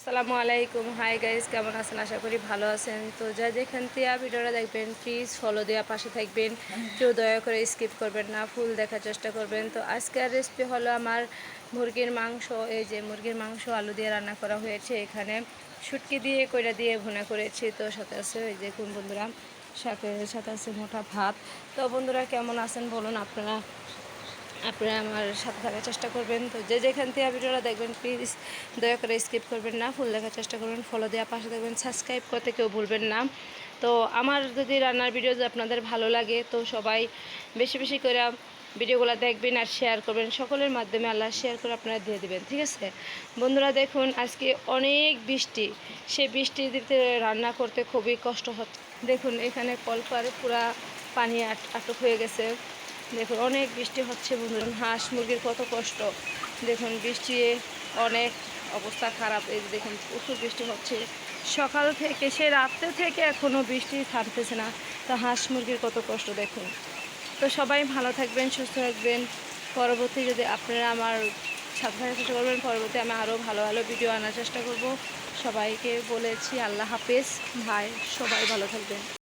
আসসালামু আলাইকুম। Hi guys কেমন আছেন? আশা করি ভালো আছেন। তো যা যেখান থেকে ভিডিওটা দেখবেন প্লিজ ফলো দেওয়া পাশে থাকবেন। কেউ দয়া করে স্কিপ করবেন না ফুল দেখার চেষ্টা করবেন। তো আজকের রেসিপি হলো আমার মুরগির মাংস। এই যে মুরগির মাংস, আলু দিয়ে রান্না করা হয়েছে এখানে। শুটকি দিয়ে, কইরা দিয়ে ভুনা করেছি। তো সাথে আছে, এই যে কোন বন্ধুরা সাথে সাথে আছে মোটা ভাত। তো বন্ধুরা, কেমন আছেন বলুন আপনারা? আপনারা আমার সাথে থাকার চেষ্টা করবেন। তো যে যেখান থেকে ভিডিওটা দেখবেন প্লিজ দয়া করে স্কিপ করবেন না ফুল দেখার চেষ্টা করবেন ফলো দেওয়ার পাশে দেখবেন সাবস্ক্রাইব করতে কেউ ভুলবেন না। তো আমার যদি রান্নার ভিডিও আপনাদের ভালো লাগে, তো সবাই বেশি বেশি করে ভিডিওগুলো দেখবেন আর শেয়ার করবেন। সকলের মাধ্যমে আল্লাহ শেয়ার করে আপনারা দিয়ে দেবেন, ঠিক আছে? বন্ধুরা, দেখুন, আজকে অনেক বৃষ্টি। সেই বৃষ্টিতে রান্না করতে খুবই কষ্ট হচ্ছে দেখুন, এখানে কলপারে পুরা পানি আট, আটক হয়ে গেছে। দেখুন, অনেক বৃষ্টি হচ্ছে বন্ধুরা। হাঁস মুরগির কত কষ্ট। দেখুন, বৃষ্টি অনেক অবস্থা খারাপ। এই দেখুন, প্রচুর বৃষ্টি হচ্ছে। সকাল থেকে, সে রাত্রে থেকে এখনও বৃষ্টি থামতেছে না। তো হাঁস মুরগির কত কষ্ট, দেখুন। তো সবাই ভালো থাকবেন, সুস্থ থাকবেন। পরবর্তী যদি আপনারা আমার থাকার চেষ্টা করবেন, পরবর্তী আমি আরও ভালো ভালো ভিডিও আনার চেষ্টা করব। সবাইকে বলেছি, আল্লাহ হাফেজ। ভাই, সবাই ভালো থাকবেন।